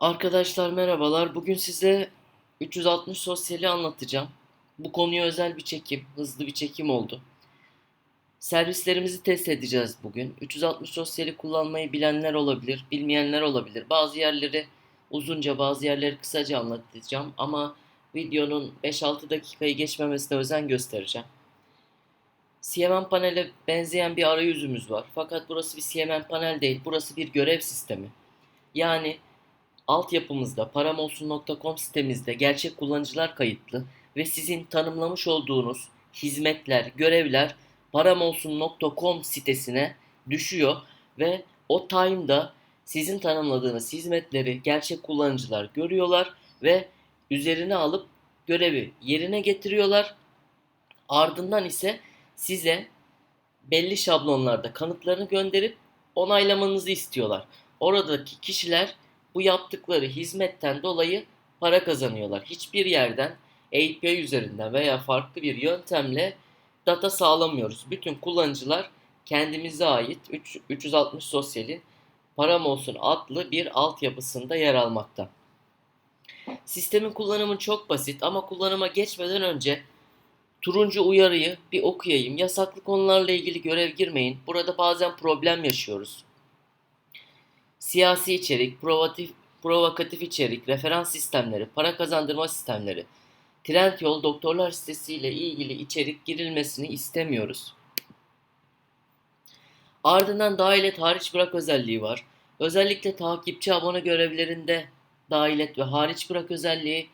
Arkadaşlar merhabalar. Bugün size 360 sosyali anlatacağım. Bu konuya özel bir çekim, hızlı bir çekim oldu. Servislerimizi test edeceğiz bugün. 360 sosyali kullanmayı bilenler olabilir, bilmeyenler olabilir. Bazı yerleri uzunca, bazı yerleri kısaca anlatacağım ama videonun 5-6 dakikayı geçmemesine özen göstereceğim. CMM panele benzeyen bir arayüzümüz var. Fakat burası bir CMM panel değil, burası bir görev sistemi. Yani altyapımızda paramolsun.com sitemizde gerçek kullanıcılar kayıtlı ve sizin tanımlamış olduğunuz hizmetler, görevler paramolsun.com sitesine düşüyor ve o time'da sizin tanımladığınız hizmetleri gerçek kullanıcılar görüyorlar ve üzerine alıp görevi yerine getiriyorlar. Ardından ise size belli şablonlarda kanıtlarını gönderip onaylamanızı istiyorlar. Oradaki kişiler bu yaptıkları hizmetten dolayı para kazanıyorlar. Hiçbir yerden API üzerinden veya farklı bir yöntemle data sağlamıyoruz. Bütün kullanıcılar kendimize ait 3, 360 sosyalin param olsun adlı bir altyapısında yer almakta. Sistemin kullanımı çok basit ama kullanıma geçmeden önce turuncu uyarıyı bir okuyayım. Yasaklı konularla ilgili görev girmeyin. Burada bazen problem yaşıyoruz siyasi içerik, provokatif, provokatif içerik, referans sistemleri, para kazandırma sistemleri, Trendyol doktorlar sitesiyle ilgili içerik girilmesini istemiyoruz. Ardından dahil et hariç bırak özelliği var. Özellikle takipçi abone görevlerinde dahil et ve hariç bırak özelliği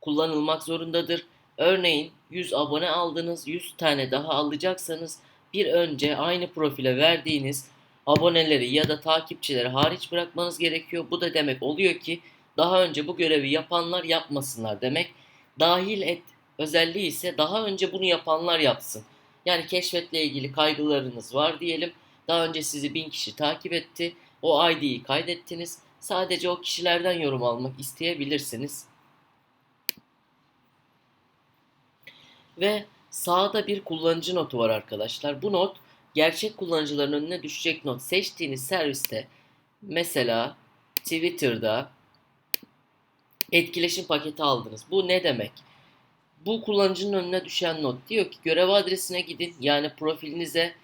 kullanılmak zorundadır. Örneğin 100 abone aldınız, 100 tane daha alacaksanız bir önce aynı profile verdiğiniz aboneleri ya da takipçileri hariç bırakmanız gerekiyor. Bu da demek oluyor ki daha önce bu görevi yapanlar yapmasınlar demek. Dahil et özelliği ise daha önce bunu yapanlar yapsın. Yani keşfetle ilgili kaygılarınız var diyelim. Daha önce sizi bin kişi takip etti. O ID'yi kaydettiniz. Sadece o kişilerden yorum almak isteyebilirsiniz. Ve sağda bir kullanıcı notu var arkadaşlar. Bu not gerçek kullanıcıların önüne düşecek not seçtiğiniz serviste mesela Twitter'da etkileşim paketi aldınız. Bu ne demek? Bu kullanıcının önüne düşen not diyor ki görev adresine gidin yani profilinize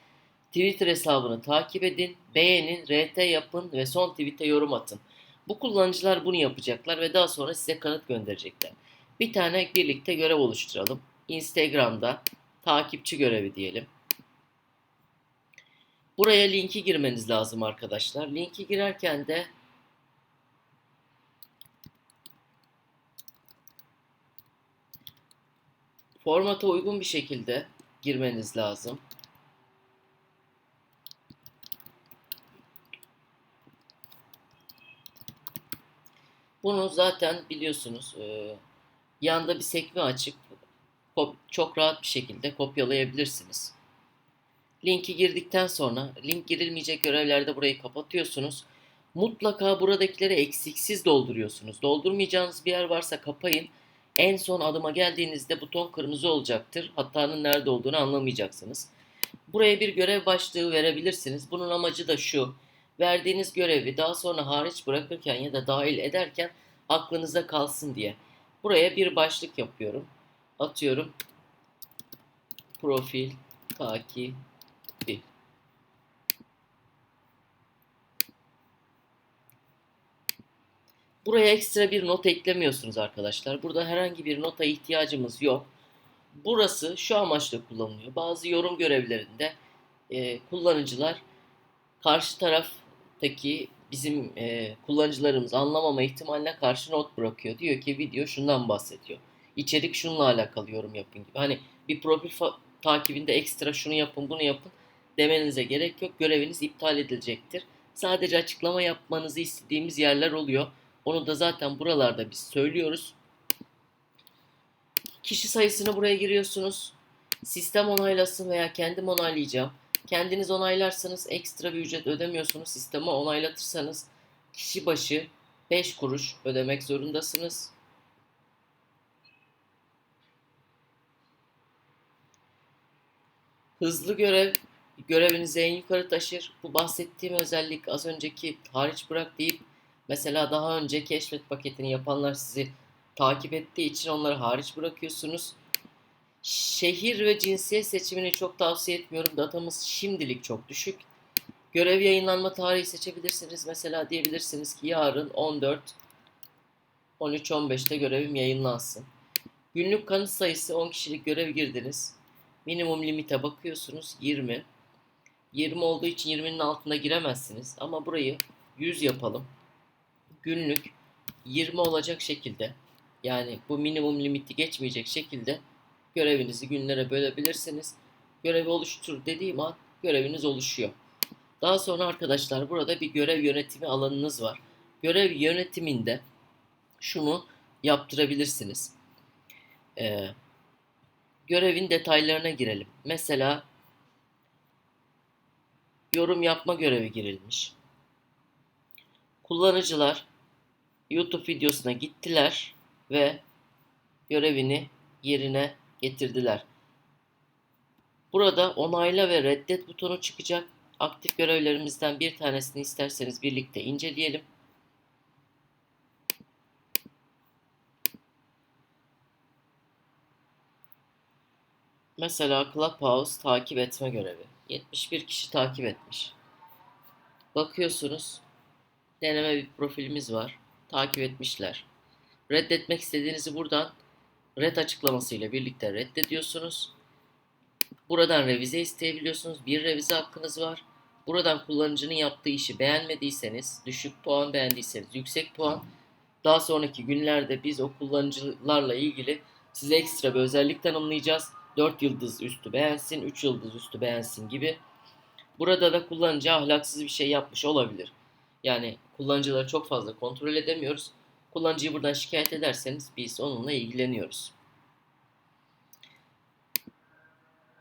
Twitter hesabını takip edin, beğenin, RT yapın ve son tweet'e yorum atın. Bu kullanıcılar bunu yapacaklar ve daha sonra size kanıt gönderecekler. Bir tane birlikte görev oluşturalım. Instagram'da takipçi görevi diyelim. Buraya linki girmeniz lazım arkadaşlar. Linki girerken de formata uygun bir şekilde girmeniz lazım. Bunu zaten biliyorsunuz e, yanda bir sekme açıp çok rahat bir şekilde kopyalayabilirsiniz. Linki girdikten sonra link girilmeyecek görevlerde burayı kapatıyorsunuz. Mutlaka buradakileri eksiksiz dolduruyorsunuz. Doldurmayacağınız bir yer varsa kapayın. En son adıma geldiğinizde buton kırmızı olacaktır. Hatanın nerede olduğunu anlamayacaksınız. Buraya bir görev başlığı verebilirsiniz. Bunun amacı da şu. Verdiğiniz görevi daha sonra hariç bırakırken ya da dahil ederken aklınıza kalsın diye. Buraya bir başlık yapıyorum. Atıyorum. Profil takip değil. Buraya ekstra bir not eklemiyorsunuz arkadaşlar. Burada herhangi bir nota ihtiyacımız yok. Burası şu amaçla kullanılıyor. Bazı yorum görevlerinde e, kullanıcılar karşı taraftaki bizim e, kullanıcılarımız anlamama ihtimaline karşı not bırakıyor. Diyor ki video şundan bahsediyor. İçerik şununla alakalı yorum yapın gibi. Hani bir profil takibinde ekstra şunu yapın bunu yapın demenize gerek yok. Göreviniz iptal edilecektir. Sadece açıklama yapmanızı istediğimiz yerler oluyor. Onu da zaten buralarda biz söylüyoruz. Kişi sayısını buraya giriyorsunuz. Sistem onaylasın veya kendim onaylayacağım. Kendiniz onaylarsanız ekstra bir ücret ödemiyorsunuz. Sisteme onaylatırsanız kişi başı 5 kuruş ödemek zorundasınız. Hızlı görev görevinizi en yukarı taşır. Bu bahsettiğim özellik az önceki hariç bırak deyip Mesela daha önce keşfet paketini yapanlar sizi takip ettiği için onları hariç bırakıyorsunuz. Şehir ve cinsiyet seçimini çok tavsiye etmiyorum. Datamız şimdilik çok düşük. Görev yayınlanma tarihi seçebilirsiniz. Mesela diyebilirsiniz ki yarın 14 13-15'te görevim yayınlansın. Günlük kanıt sayısı 10 kişilik görev girdiniz. Minimum limite bakıyorsunuz 20. 20 olduğu için 20'nin altına giremezsiniz. Ama burayı 100 yapalım. Günlük 20 olacak şekilde yani bu minimum limiti geçmeyecek şekilde görevinizi günlere bölebilirsiniz. Görevi oluştur dediğim an göreviniz oluşuyor. Daha sonra arkadaşlar burada bir görev yönetimi alanınız var. Görev yönetiminde şunu yaptırabilirsiniz. Ee, görevin detaylarına girelim. Mesela yorum yapma görevi girilmiş. Kullanıcılar YouTube videosuna gittiler ve görevini yerine getirdiler. Burada onayla ve reddet butonu çıkacak. Aktif görevlerimizden bir tanesini isterseniz birlikte inceleyelim. Mesela Clubhouse takip etme görevi. 71 kişi takip etmiş. Bakıyorsunuz deneme bir profilimiz var. Takip etmişler. Reddetmek istediğinizi buradan red açıklamasıyla birlikte reddediyorsunuz. Buradan revize isteyebiliyorsunuz. Bir revize hakkınız var. Buradan kullanıcının yaptığı işi beğenmediyseniz, düşük puan beğendiyseniz yüksek puan. Daha sonraki günlerde biz o kullanıcılarla ilgili size ekstra bir özellik tanımlayacağız. 4 yıldız üstü beğensin, 3 yıldız üstü beğensin gibi. Burada da kullanıcı ahlaksız bir şey yapmış olabilir. Yani kullanıcıları çok fazla kontrol edemiyoruz. Kullanıcıyı buradan şikayet ederseniz biz onunla ilgileniyoruz.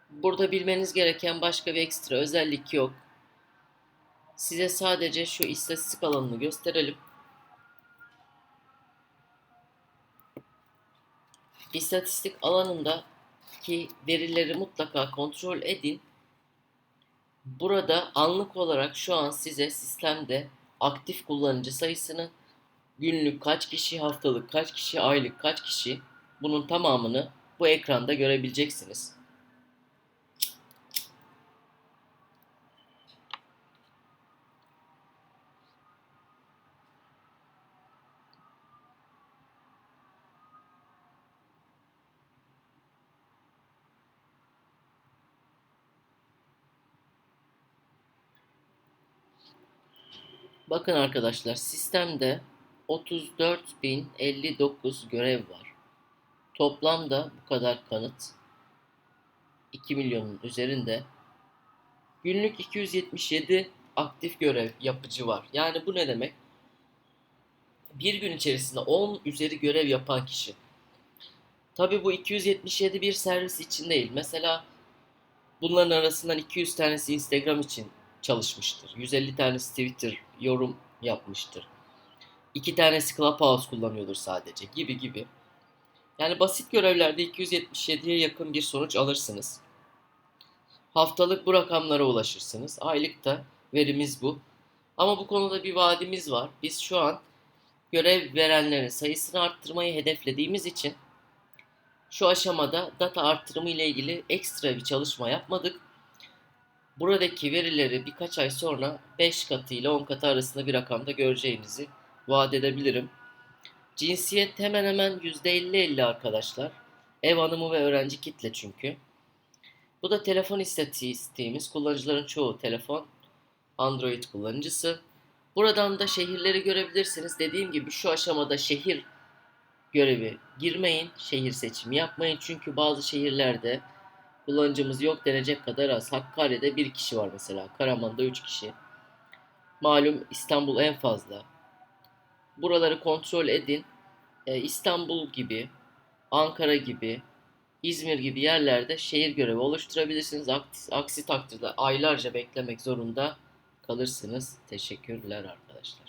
Burada bilmeniz gereken başka bir ekstra özellik yok. Size sadece şu istatistik alanını gösterelim. İstatistik alanındaki verileri mutlaka kontrol edin. Burada anlık olarak şu an size sistemde aktif kullanıcı sayısını günlük kaç kişi, haftalık kaç kişi, aylık kaç kişi bunun tamamını bu ekranda görebileceksiniz. Bakın arkadaşlar sistemde 34.059 görev var. Toplamda bu kadar kanıt 2 milyonun üzerinde. Günlük 277 aktif görev yapıcı var. Yani bu ne demek? Bir gün içerisinde 10 üzeri görev yapan kişi. Tabi bu 277 bir servis için değil. Mesela bunların arasından 200 tanesi Instagram için çalışmıştır. 150 tanesi Twitter yorum yapmıştır. İki tanesi Clubhouse kullanıyordur sadece gibi gibi. Yani basit görevlerde 277'ye yakın bir sonuç alırsınız. Haftalık bu rakamlara ulaşırsınız. Aylıkta verimiz bu. Ama bu konuda bir vaadimiz var. Biz şu an görev verenlerin sayısını arttırmayı hedeflediğimiz için şu aşamada data arttırımı ile ilgili ekstra bir çalışma yapmadık. Buradaki verileri birkaç ay sonra 5 katı ile 10 katı arasında bir rakamda göreceğinizi vaat edebilirim. Cinsiyet hemen hemen %50-50 arkadaşlar. Ev hanımı ve öğrenci kitle çünkü. Bu da telefon istatistiğimiz. Kullanıcıların çoğu telefon Android kullanıcısı. Buradan da şehirleri görebilirsiniz. Dediğim gibi şu aşamada şehir görevi girmeyin. Şehir seçimi yapmayın. Çünkü bazı şehirlerde kullanıcımız yok denecek kadar az. Hakkari'de bir kişi var mesela. Karaman'da 3 kişi. Malum İstanbul en fazla. Buraları kontrol edin. Ee, İstanbul gibi, Ankara gibi, İzmir gibi yerlerde şehir görevi oluşturabilirsiniz. Aksi, aksi takdirde aylarca beklemek zorunda kalırsınız. Teşekkürler arkadaşlar.